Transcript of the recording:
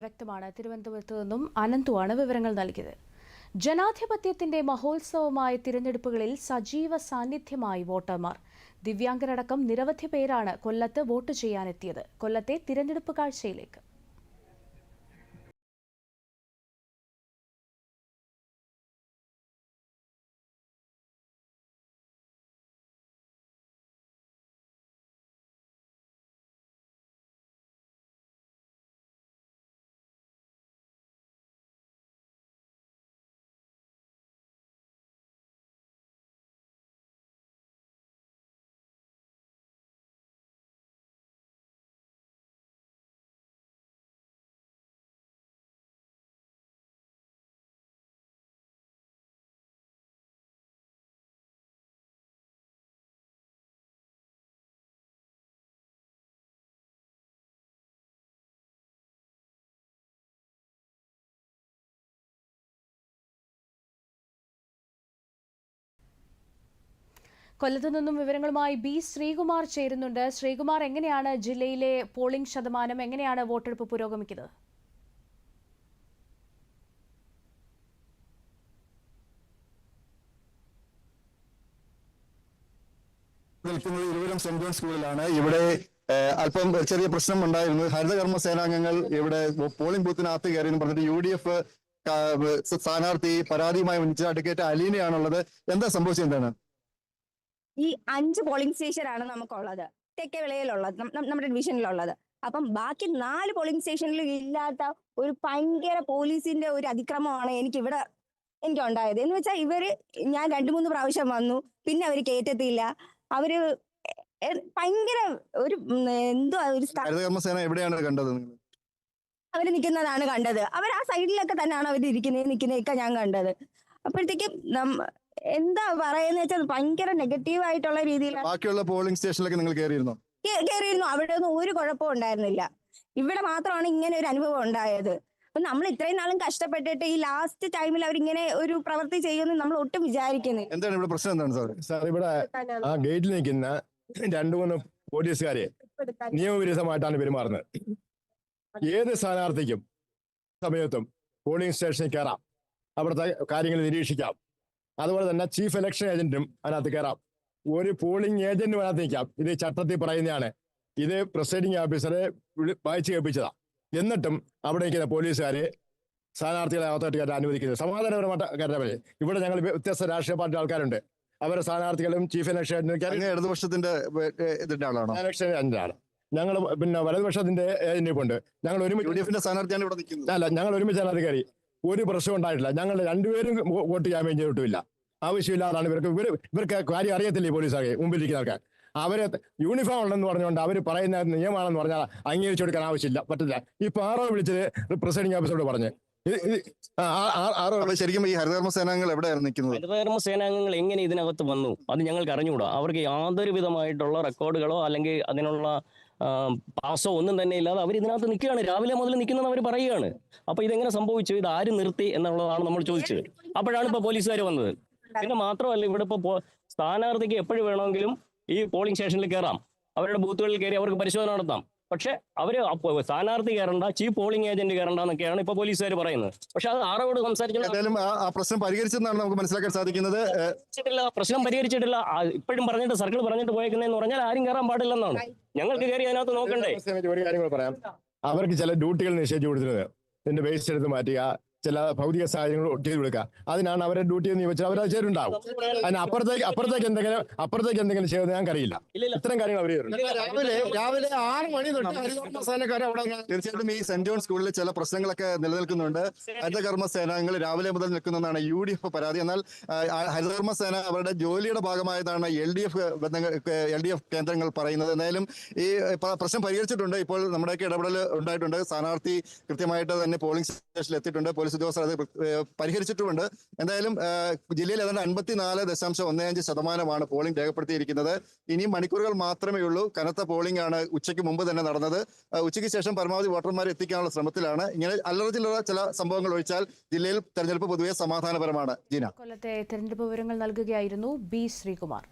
വ്യക്തമാണ്. തിരുവനന്തപുരത്ത് നിന്നും അനന്തുവാണ് വിവരങ്ങൾ നൽകിയത്. ജനാധിപത്യത്തിന്റെ മഹോത്സവമായ തിരഞ്ഞെടുപ്പുകളിൽ സജീവ സാന്നിധ്യമായി വോട്ടർമാർ. ദിവ്യാംഗരടക്കം നിരവധി പേരാണ് കൊല്ലത്ത് വോട്ട് ചെയ്യാനെത്തിയത്. കൊല്ലത്തെ തിരഞ്ഞെടുപ്പ് കാഴ്ചയിലേക്ക്. കൊല്ലത്തു നിന്നും വിവരങ്ങളുമായി ബി ശ്രീകുമാർ ചേരുന്നുണ്ട്. ശ്രീകുമാർ എങ്ങനെയാണ് ജില്ലയിലെ പോളിംഗ് ശതമാനം? എങ്ങനെയാണ് വോട്ടെടുപ്പ് പുരോഗമിക്കുന്നത്? നിൽക്കുന്നത് ഇരുവരും സെന്റ് ജോൺ സ്കൂളിലാണ്. ഇവിടെ അല്പം ചെറിയ പ്രശ്നം ഉണ്ടായിരുന്നു ഹരിതകർമ്മ സേനാംഗങ്ങൾ ഇവിടെ പോളിംഗ് ബൂത്തിനകത്ത് കയറി എന്ന് പറഞ്ഞിട്ട് യു ഡി എഫ് സ്ഥാനാർത്ഥി പരാതിയുമായി ഉന്നയിച്ച അഡ്വക്കേറ്റ് അലീനയാണുള്ളത്. എന്താ സംഭവിച്ചത് എന്താണ്? ഈ അഞ്ച് പോളിംഗ് സ്റ്റേഷനാണ് നമുക്കുള്ളത്. തെക്കേ വിളയിലുള്ളത് നം- നം- നമ്മുടെ ഡിവിഷനിലുള്ളത് അപ്പം ബാക്കി നാല് പോളിംഗ് സ്റ്റേഷനിലും ഇല്ലാത്ത ഒരു ഭയങ്കര പോലീസിന്റെ ഒരു അതിക്രമമാണ് എനിക്ക് ഇവിടെ എനിക്ക് ഉണ്ടായത് എന്ന് വെച്ചാൽ ഇവർ ഞാൻ രണ്ടു മൂന്ന് പ്രാവശ്യം വന്നു പിന്നെ അവർ കേറ്റത്തില്ല. അവർ ഭയങ്കര ഒരു എന്തോ ഒരു എവിടെയാണ് കണ്ടത് അവർ നിൽക്കുന്നതാണ് കണ്ടത്. അവർ ആ സൈഡിലൊക്കെ തന്നെയാണ് അവർ ഇരിക്കുന്നത് നിൽക്കുന്നതൊക്കെ ഞാൻ കണ്ടത്. അപ്പോഴത്തേക്കും എന്താ പറയുന്നത് വെച്ചാൽ ഭയങ്കര നെഗറ്റീവ് ആയിട്ടുള്ള രീതിയിൽ ബാക്കിയുള്ള പോളിംഗ് സ്റ്റേഷനിലൊക്കെ നിങ്ങൾ കയറിയിരുന്നോ കയറിയിരുന്നു അവിടെ ഒന്നും ഒരു കുഴപ്പവും ഉണ്ടായിരുന്നില്ല. ഇവിടെ മാത്രമാണ് ഇങ്ങനെ ഒരു അനുഭവം ഉണ്ടായത്. അപ്പൊ നമ്മൾ ഇത്രയും നാളും കഷ്ടപ്പെട്ടിട്ട് ഈ ലാസ്റ്റ് ടൈമിൽ അവർ ഇങ്ങനെ ഒരു പ്രവൃത്തി ചെയ്യുമെന്ന് നമ്മൾ ഒട്ടും വിചാരിക്കുന്നില്ല. എന്താണ് ഇവിടെ പ്രശ്നം എന്താണ് സാർ സാർ ഇവിടെ ആ ഗേറ്റിൽ നിൽക്കുന്ന രണ്ടു മൂന്ന് പോലീസുകാരെ നിയമവിരുദ്ധമായിട്ടാണ് പെരുമാറുന്നത്. ഏത് സ്ഥാനാർത്ഥിക്കും സമയത്തും പോളിംഗ് സ്റ്റേഷനിൽ കയറാം അവിടുത്തെ കാര്യങ്ങൾ നിരീക്ഷിക്കാം. അതുപോലെ തന്നെ ചീഫ് ഇലക്ഷൻ ഏജന്റും അതിനകത്ത് കയറാം ഒരു പോളിംഗ് ഏജന്റ് അതിനകത്ത് നിൽക്കാം. ഇത് ചട്ടത്തിൽ പറയുന്നതാണ്. ഇത് പ്രസൈഡിംഗ് ഓഫീസറെ വായിച്ച് കേൾപ്പിച്ചതാ. എന്നിട്ടും അവിടെ നിൽക്കുന്ന പോലീസുകാരെ സ്ഥാനാർത്ഥികളെ അകത്തോട്ട് കയറ്റാൻ അനുവദിക്കുന്നത് സമാധാനപരമായിട്ട് കയറ്റാൻ ഇവിടെ ഞങ്ങൾ വ്യത്യസ്ത രാഷ്ട്രീയ പാർട്ടി ആൾക്കാരുണ്ട്. അവരുടെ സ്ഥാനാർത്ഥികളും ചീഫ് ഇലക്ഷൻ ഇടതുപക്ഷത്തിന്റെ ഇലക്ഷൻ ഏജന്റാണ് ഞങ്ങൾ പിന്നെ വലതുപക്ഷത്തിന്റെ ഏജന്റ് ഉണ്ട്. ഞങ്ങൾ ഒരുമിച്ച് സ്ഥാനാർത്ഥിയാണ് ഇവിടെ നിൽക്കുന്നത്. അല്ല ഞങ്ങൾ ഒരുമിച്ച് സ്ഥാനാർത്ഥി കയറി. ഒരു പ്രശ്നം ഉണ്ടായിട്ടില്ല. ഞങ്ങൾ രണ്ടുപേരും വോട്ട് ചെയ്യാൻ വേണ്ടി കിട്ടില്ല ആവശ്യമില്ലാതാണ് ഇവർക്ക്. ഇവർ ഇവർക്ക് കാര്യം അറിയത്തില്ല ഈ പോലീസുകാരെ മുമ്പിലിരിക്കുന്ന ആൾക്കാർ അവരെ യൂണിഫോം ഉണ്ടെന്ന് പറഞ്ഞുകൊണ്ട് അവർ പറയുന്ന നിയമമാണെന്ന് പറഞ്ഞാൽ അംഗീകരിച്ചു കൊടുക്കാൻ ആവശ്യമില്ല പറ്റില്ല ഇപ്പൊ ആറോ വിളിച്ചത് പ്രസൈഡിംഗ് ഓഫീസറോട് പറഞ്ഞ്. ശരിക്കും ഈ ഹരിതകർമ്മ സേനാംഗങ്ങൾ നിൽക്കുന്നത്? ഹരിതകർമ്മ സേനാംഗങ്ങൾ എങ്ങനെ ഇതിനകത്ത് വന്നു? അത് ഞങ്ങൾക്ക് അറിഞ്ഞുകൂടാ. അവർക്ക് യാതൊരു വിധമായിട്ടുള്ള റെക്കോർഡുകളോ അല്ലെങ്കിൽ അതിനുള്ള പാസോ ഒന്നും തന്നെ ഇല്ലാതെ അവർ ഇതിനകത്ത് നിൽക്കുകയാണ്. രാവിലെ മുതൽ നിൽക്കുന്നതെന്ന് അവർ പറയുകയാണ്. അപ്പൊ ഇതെങ്ങനെ സംഭവിച്ചു? ഇത് ആര് നിർത്തി എന്നുള്ളതാണ് നമ്മൾ ചോദിച്ചത്. അപ്പോഴാണ് ഇപ്പൊ പോലീസുകാർ വന്നത്. പിന്നെ മാത്രമല്ല ഇവിടെ ഇപ്പൊ സ്ഥാനാർത്ഥിക്ക് എപ്പോഴും വേണമെങ്കിലും ഈ പോളിംഗ് സ്റ്റേഷനിൽ കയറാം. അവരുടെ ബൂത്തുകളിൽ കയറി അവർക്ക് പരിശോധന നടത്താം. പക്ഷെ അവർ അപ്പൊ സ്ഥാനാർത്ഥി കയറണ്ട ചീഫ് പോളിംഗ് ഏജന്റ് കയറണ്ട എന്നൊക്കെയാണ് ഇപ്പൊ പോലീസുകാർ പറയുന്നത്. പക്ഷെ അത് ആറോട് എന്തായാലും ആ പ്രശ്നം പരിഹരിച്ചെന്നാണ് നമുക്ക് മനസ്സിലാക്കാൻ സാധിക്കുന്നത്. പരിഹരിച്ചിട്ടില്ല പ്രശ്നം പരിഹരിച്ചിട്ടില്ല. ഇപ്പോഴും പറഞ്ഞിട്ട് സർക്കിൾ പറഞ്ഞിട്ട് പോയേക്കുന്നതെന്ന് പറഞ്ഞാൽ ആരും കയറാൻ പാടില്ലെന്നാണ്. ഞങ്ങൾക്ക് കയറി അതിനകത്ത് നോക്കണ്ടേ. ഒരു കാര്യങ്ങൾ പറയാം. അവർക്ക് ചില ഡ്യൂട്ടികൾ നിഷേധിച്ചു കൊടുത്തിരുന്നത്. ഇതിന്റെ വേസ്റ്റ് എടുത്ത് മാറ്റുക ചില ഭൗതിക സാഹചര്യങ്ങൾ ചെയ്തു കൊടുക്കുക. അതിനാണ് അവരെ ഡ്യൂട്ടി എന്ന് അവർ അത് ചെയ്തിട്ടുണ്ടാവും. അതിന് അപ്പുറത്തേക്ക് അപ്പുറത്തേക്ക് എന്തെങ്കിലും അപ്പുറത്തേക്ക് എന്തെങ്കിലും ചെയ്യുന്നത് ഞങ്ങൾക്കറിയില്ല ഇത്തരം കാര്യങ്ങൾ അവർ രാവിലെ രാവിലെ ആറ് മണി തൊട്ട് അവിടെ തീർച്ചയായിട്ടും ഈ സെന്റ് ജോൺ സ്കൂളിൽ ചില പ്രശ്നങ്ങളൊക്കെ നിലനിൽക്കുന്നുണ്ട്. ഹരിതകർമ്മ സേനാംഗങ്ങൾ രാവിലെ മുതൽ നിൽക്കുന്നതാണ് യു ഡി എഫ് പരാതി. എന്നാൽ ആ, ആ, ഹരിതകർമ്മ സേന അവരുടെ ജോലിയുടെ ഭാഗമായതാണ് L D F L D F കേന്ദ്രങ്ങൾ പറയുന്നത്. എന്തായാലും ഈ പ്രശ്നം പരിഹരിച്ചിട്ടുണ്ട്. ഇപ്പോൾ നമ്മുടെയൊക്കെ ഇടപെടൽ ഉണ്ടായിട്ടുണ്ട്. സ്ഥാനാർത്ഥി കൃത്യമായിട്ട് തന്നെ പോളിംഗ് സ്റ്റേഷനിൽ എത്തിയിട്ടുണ്ട് പോലീസ് ഉദ്യോഗസ്ഥർ അത് പരിഹരിച്ചിട്ടുമുണ്ട്. എന്തായാലും ജില്ലയിൽ ഏതാണ്ട് അൻപത്തിനാല് ദശാംശം ഒന്നേ അഞ്ച് ശതമാനമാണ് പോളിംഗ് രേഖപ്പെടുത്തിയിരിക്കുന്നത്. ഇനിയും മണിക്കൂറുകൾ മാത്രമേ ഉള്ളൂ. കനത്ത പോളിംഗ് ആണ് ഉച്ചയ്ക്ക് മുമ്പ് തന്നെ നടന്നത്. ഉച്ചയ്ക്ക് ശേഷം പരമാവധി വോട്ടർമാരെ എത്തിക്കാനുള്ള ശ്രമത്തിലാണ്. ഇങ്ങനെ അല്ലറ ചില സംഭവങ്ങൾ ഒഴിച്ചാൽ ജില്ലയിൽ തെരഞ്ഞെടുപ്പ് പൊതുവെ സമാധാനപരമാണ്. ജീന. കൊല്ലത്തെ തെരഞ്ഞെടുപ്പ് വിവരങ്ങൾ നൽകുകയായിരുന്നു ബി ശ്രീകുമാർ.